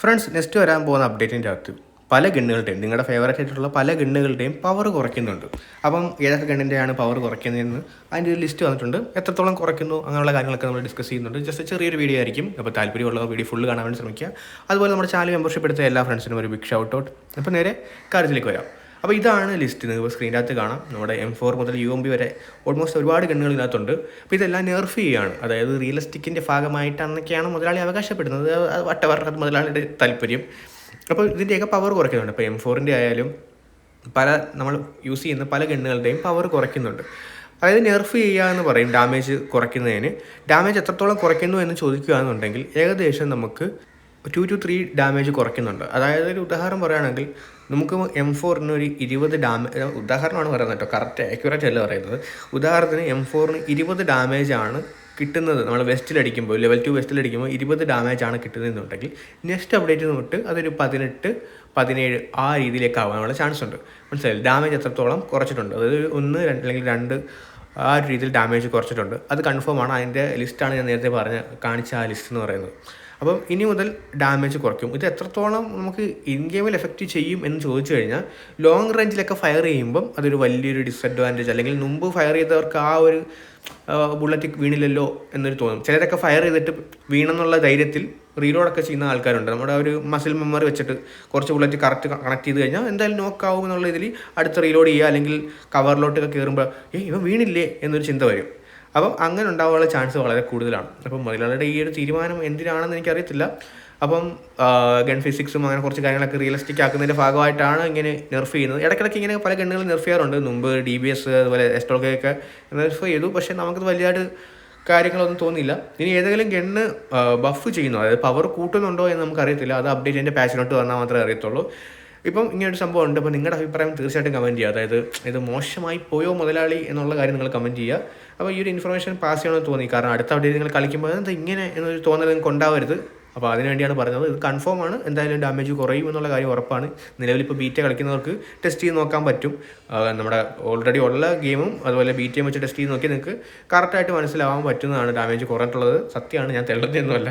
Friends next വരാൻ പോകുന്ന അപ്ഡേറ്റിന്റെ അകത്ത് പല ഗണ്ണുകളുടെയും നിങ്ങളുടെ ഫേവറേറ്റ് ആയിട്ടുള്ള പല ഗണ്ണുകളുടെയും പവർ കുറയ്ക്കുന്നുണ്ട്. അപ്പം ഏതൊക്കെ ഗണ്ണിന്റെയാണ് പവർ കുറയ്ക്കുന്നതെന്ന് അതിന്റെ ഒരു ലിസ്റ്റ് വന്നിട്ടുണ്ട്. എത്രത്തോളം കുറയ്ക്കുന്നു അങ്ങനെയുള്ള കാര്യങ്ങളൊക്കെ നമ്മൾ ഡിസ്കസ് ചെയ്യുന്നുണ്ട്. ജസ്റ്റ് ചെറിയൊരു വീഡിയോ ആയിരിക്കും. അപ്പോൾ താല്പര്യമുള്ള വീഡിയോ ഫുള്ള് കാണാൻ വേണ്ടി ശ്രമിക്കുക. അതുപോലെ നമ്മുടെ ചാനൽ മെമ്പർഷിപ്പ് എടുത്ത എല്ലാ ഫ്രണ്ട്സിനും ഒരു ബിഗ് ഷൗട്ട് ഔട്ട് അപ്പോൾ നേരെ കാര്യത്തിലേക്ക് വരാം. അപ്പോൾ ഇതാണ് ലിസ്റ്റ് നിങ്ങൾക്ക് സ്ക്രീനിന്റെ അകത്ത് കാണാം. നമ്മുടെ എം ഫോർ മുതൽ യു എം ബി വരെ ഓൾമോസ്റ്റ് ഒരുപാട് ഗണ്ണുകൾ ഇതിനകത്തുണ്ട് അപ്പോൾ ഇതെല്ലാം നെർഫ് ചെയ്യുകയാണ് അതായത് റിയലിസ്റ്റിക്കിന്റെ ഭാഗമായിട്ടാണെന്നൊക്കെയാണ് മുതലാളി അവകാശപ്പെടുന്നത്. അത് വട്ടവർ അത് മുതലാളിയുടെ താല്പര്യം. അപ്പോൾ ഇതിന്റെയൊക്കെ പവർ കുറയ്ക്കുന്നുണ്ട്. ഇപ്പോൾ എം ഫോറിന്റെ ആയാലും പല നമ്മൾ യൂസ് ചെയ്യുന്ന പല ഗണ്ണുകളുടെയും പവർ കുറയ്ക്കുന്നുണ്ട്. അതായത് നെർഫ് ചെയ്യുക എന്ന് പറയും ഡാമേജ് കുറയ്ക്കുന്നതിന്. ഡാമേജ് എത്രത്തോളം കുറയ്ക്കുന്നു എന്ന് ചോദിക്കുകയാണെന്നുണ്ടെങ്കിൽ ഏകദേശം നമുക്ക് ടു ടു ത്രീ ഡാമേജ് കുറയ്ക്കുന്നുണ്ട്. അതായത് ഒരു ഉദാഹരണം പറയുകയാണെങ്കിൽ നമുക്ക് എം ഫോറിന് ഒരു ഇരുപത് ഡാമേജ് ഉദാഹരണമാണ് പറയുന്നത് കേട്ടോ. കറക്റ്റ് ആക്യുറേറ്റ് അല്ല പറയുന്നത്? ഉദാഹരണത്തിന് എം ഫോറിന് ഇരുപത് ഡാമേജ് ആണ് കിട്ടുന്നത്. നമ്മൾ വെസ്റ്റിലടിക്കുമ്പോൾ ലെവൽ ടു വെസ്റ്റിലടിക്കുമ്പോൾ ഇരുപത് ഡാമേജ് ആണ് കിട്ടുന്നതെന്നുണ്ടെങ്കിൽ നെക്സ്റ്റ് അപ്ഡേറ്റ് തൊട്ട് അതൊരു പതിനെട്ട് പതിനേഴ് ആ രീതിയിലേക്ക് ആവാനുള്ള ചാൻസ് ഉണ്ട്. മനസ്സിലായി ഡാമേജ് എത്രത്തോളം കുറച്ചിട്ടുണ്ട്. അതായത് ഒന്ന് രണ്ട് അല്ലെങ്കിൽ രണ്ട് ആ ഒരു രീതിയിൽ ഡാമേജ് കുറച്ചിട്ടുണ്ട്. അത് കൺഫേം ആണ്. അതിന്റെ ലിസ്റ്റാണ് ഞാൻ നേരത്തെ പറഞ്ഞ കാണിച്ച ആ ലിസ്റ്റ് എന്ന് പറയുന്നത്. അപ്പം ഇനി മുതൽ ഡാമേജ് കുറയ്ക്കും. ഇത് എത്രത്തോളം നമുക്ക് ഇൻ ഗെയിമിൽ എഫക്റ്റ് ചെയ്യും എന്ന് ചോദിച്ചു കഴിഞ്ഞാൽ ലോങ് റേഞ്ചിലൊക്കെ ഫയർ ചെയ്യുമ്പം അതൊരു വലിയൊരു ഡിസഡ്വാന്റേജ് അല്ലെങ്കിൽ മുമ്പ് ഫയർ ചെയ്തവർക്ക് ആ ഒരു ബുള്ളറ്റ് വീണില്ലല്ലോ എന്നൊരു തോന്നും. ചിലരൊക്കെ ഫയർ ചെയ്തിട്ട് വീണെന്നുള്ള ധൈര്യത്തിൽ റീലോഡൊക്കെ ചെയ്യുന്ന ആൾക്കാരുണ്ട്. നമ്മുടെ ഒരു മസിൽ മെമ്മറി വെച്ചിട്ട് കുറച്ച് ബുള്ളറ്റ് കറക്റ്റ് കണക്ട് ചെയ്ത് കഴിഞ്ഞാൽ എന്തായാലും നോക്കാവും എന്നുള്ള ഇതിൽ അടുത്ത് റീലോഡ് ചെയ്യുക അല്ലെങ്കിൽ കവറിലോട്ടൊക്കെ കയറുമ്പോൾ ഏ ഇവ വീണില്ലേ? എന്നൊരു ചിന്ത വരും. അപ്പം അങ്ങനെ ഉണ്ടാകാനുള്ള ചാൻസ് വളരെ കൂടുതലാണ്. അപ്പം മുതലാളിയുടെ ഈ ഒരു തീരുമാനം എന്തിനാണെന്ന് എനിക്കറിയത്തില്ല. അപ്പം ഗൺ ഫിസിക്സും അങ്ങനെ കുറച്ച് കാര്യങ്ങളൊക്കെ റിയലിസ്റ്റിക് ആക്കുന്നതിന്റെ ഭാഗമായിട്ടാണ് ഇങ്ങനെ നെർഫ് ചെയ്യുന്നത്. ഇടയ്ക്കിടയ്ക്ക് ഇങ്ങനെ പല ഗണ്ണുകൾ നെർഫ് ചെയ്യാറുണ്ട്. മുമ്പ് ഡി ബി എസ് അതുപോലെ എസ്റ്റോൾക്കൊക്കെ നെർഫ് ചെയ്തു. പക്ഷേ നമുക്കത് വലിയതായിട്ട് കാര്യങ്ങളൊന്നും തോന്നില്ല ഇനി ഏതെങ്കിലും ഗണ്ണ് ബഫ് ചെയ്യുന്നോ. അതായത് പവർ കൂട്ടുന്നുണ്ടോ എന്ന് നമുക്കറിയത്തില്ല. അത് അപ്ഡേറ്റ് അതിന്റെ പാച്ചിനോട്ട് വന്നാൽ മാത്രമേ അറിയത്തുള്ളൂ. ഇപ്പം ഇങ്ങനെ ഒരു സംഭവം ഉണ്ട്. അപ്പോൾ നിങ്ങളുടെ അഭിപ്രായം തീർച്ചയായിട്ടും കമന്റ് ചെയ്യുക. അതായത് ഇത് മോശമായി പോയോ മുതലാളി എന്നുള്ള കാര്യം നിങ്ങൾ കമന്റ് ചെയ്യുക. അപ്പോൾ ഈ ഒരു ഇൻഫർമേഷൻ പാസ് ചെയ്യണമെന്ന് തോന്നി. കാരണം അടുത്ത അവിടെ നിങ്ങൾ കളിക്കുമ്പോൾ എന്താ ഇങ്ങനെ എന്നൊരു തോന്നൽ നിങ്ങൾക്ക് ഉണ്ടാവരുത്. അപ്പോൾ അതിന് വേണ്ടിയാണ് പറഞ്ഞത്. ഇത് കൺഫേം ആണ്. എന്തായാലും ഡാമേജ് കുറയും എന്നുള്ള കാര്യം ഉറപ്പാണ്. നിലവിൽ ഇപ്പോൾ ബീറ്റ കളിക്കുന്നവർക്ക് ടെസ്റ്റ് ചെയ്ത് നോക്കാൻ പറ്റും. നമ്മുടെ ഓൾറെഡി ഉള്ള ഗെയിമും അതുപോലെ ബീറ്റയും വെച്ച് ടെസ്റ്റ് ചെയ്ത് നോക്കി നിങ്ങൾക്ക് കറക്റ്റായിട്ട് മനസ്സിലാവാൻ പറ്റുന്നതാണ് ഡാമേജ് കുറഞ്ഞിട്ടുള്ളത്. സത്യമാണ്. ഞാൻ തെള്ളുന്നതൊന്നുമല്ല